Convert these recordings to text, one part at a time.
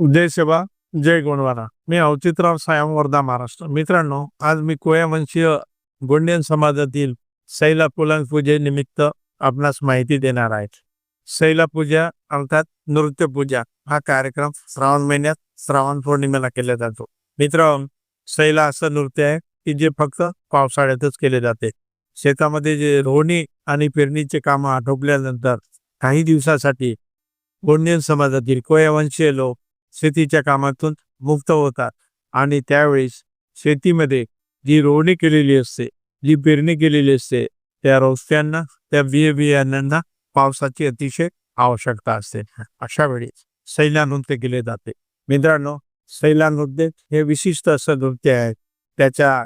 जय सेवा जय गोंडवाना. मी अवचितराव सायम वर्धा महाराष्ट्र. मित्रांनो आज मी कोयावंशीय गोंडियन समाजातील सैला पुलांग पूजेनिमित्त आपणास माहिती देणार आहे. सैला पूजा अर्थात नृत्य पूजा हा कार्यक्रम श्रावण महिन्यात श्रावण पौर्णिमेला केला जातो. मित्र सैला असं नृत्य आहे की जे फक्त पावसाळ्यातच केले जाते. शेतामध्ये जे रोहणी आणि पेरणीचे कामं आटोपल्यानंतर काही दिवसासाठी गोंडियन समाजातील कोयावंशीय लोक शेतीच्या कामातून मुक्त होतात. आणि त्यावेळेस शेतीमध्ये जी रोवणी केलेली असते जी पेरणी केलेली असते त्या रोस्त्यांना त्या बिय बियाण्यांना पावसाची अतिशय आवश्यकता असते. अशा वेळी सैला नृत्य केले जाते. मित्रांनो सैला नृत्य हे विशिष्ट असं नृत्य आहे. त्याच्या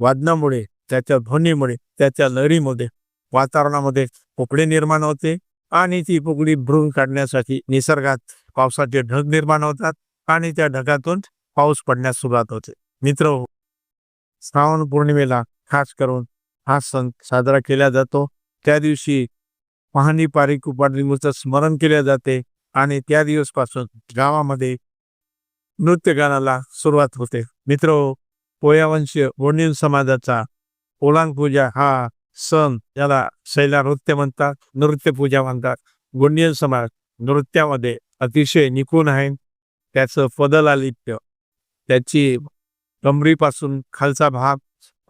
वादनामुळे त्याच्या ध्वनीमुळे त्याच्या लहरीमध्ये वातावरणामध्ये पोकळी निर्माण होते आणि ती पोकळी भ्रूण काढण्यासाठी निसर्गात पावसाचे ढग निर्माण होतात आणि त्या ढगातून पाऊस पडण्यास सुरुवात होते. मित्र श्रावण पौर्णिमेला खास करून हा सण साजरा केला जातो. त्या दिवशी पाहणी पारिक उपाडीचं स्मरण केले जाते आणि त्या दिवसपासून गावामध्ये नृत्य गाण्याला सुरुवात होते. मित्र पोयावंशीय गोंडियन समाजाचा ओलांग पूजा हा सण याला शैला नृत्य म्हणतात नृत्य पूजा म्हणतात. गोंडियन समाज नृत्यामध्ये अतिशय निपुण आहे. त्याचं पदलालिप्य त्याची कमरीपासून खालचा भाग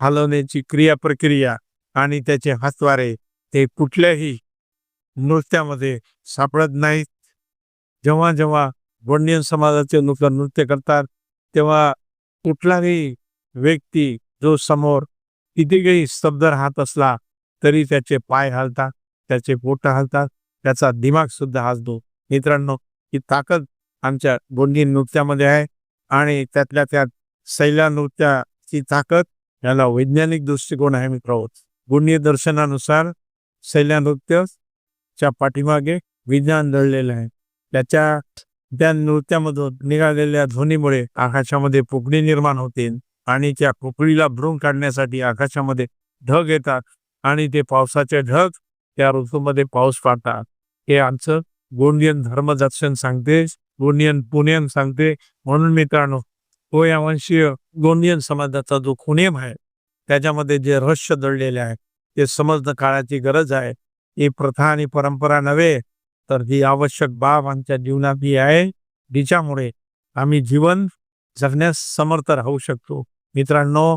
हलवण्याची क्रिया प्रक्रिया आणि त्याचे हातवारे ते कुठल्याही नृत्यामध्ये सापडत नाहीत. जेव्हा जेव्हा गोंडियन समाजाचे लोक नृत्य करतात तेव्हा कुठलाही व्यक्ती जो समोर कितीही स्तब्ध राहत असला तरी त्याचे पाय हालतात त्याचे पोट हालतात त्याचा दिमाग सुद्धा हालतो मित्रांनो ही ताकद आमच्या गोंडी नृत्यामध्ये आहे आणि त्यातल्या त्यात सैला नृत्याची ताकद याला वैज्ञानिक दृष्टिकोन आहे मित्र गोंडी दर्शनानुसार शैल्या नृत्यच्या पाठीमागे विज्ञान दडलेलं आहे. त्याच्या त्या नृत्यामधून निघालेल्या ध्वनीमुळे आकाशामध्ये पोकळी निर्माण होते आणि त्या पोकळीला भ्रूण काढण्यासाठी आकाशामध्ये ढग येतात आणि ते पावसाचे ढग त्या ऋतूमध्ये पाऊस पाडतात. हे आमचं गोंडियन धर्मदर्शन सांगते गोंडियन पुण्यान सांगते म्हणून मित्रांनो तो या वंशीय गोंडियन समाजाचा जो खुनेम आहे त्याच्यामध्ये जे रहस्य दडलेले आहे ते समजणं काळाची गरज आहे. ही प्रथा आणि परंपरा नव्हे तर ही आवश्यक बाब आमच्या जीवनात ही आहे. जिच्यामुळे आम्ही जीवन जगण्यास समर्थ राहू शकतो. मित्रांनो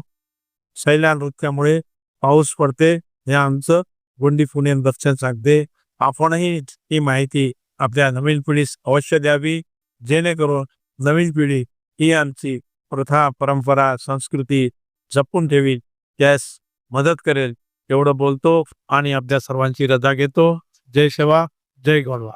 शैला नृत्यामुळे पाऊस पडते हे आमचं गोंडी पुणे दर्शन सांगते. आपणही ही माहिती आपल्या नवीन पिढीस अवश्य द्यावी. जेणेकरून नवीन पिढी ही आमची प्रथा परंपरा संस्कृती जपून ठेवी त्यास मदत करेल. एवढं बोलतो आणि आपल्या सर्वांची रजा घेतो. जय सेवा जय गोलवा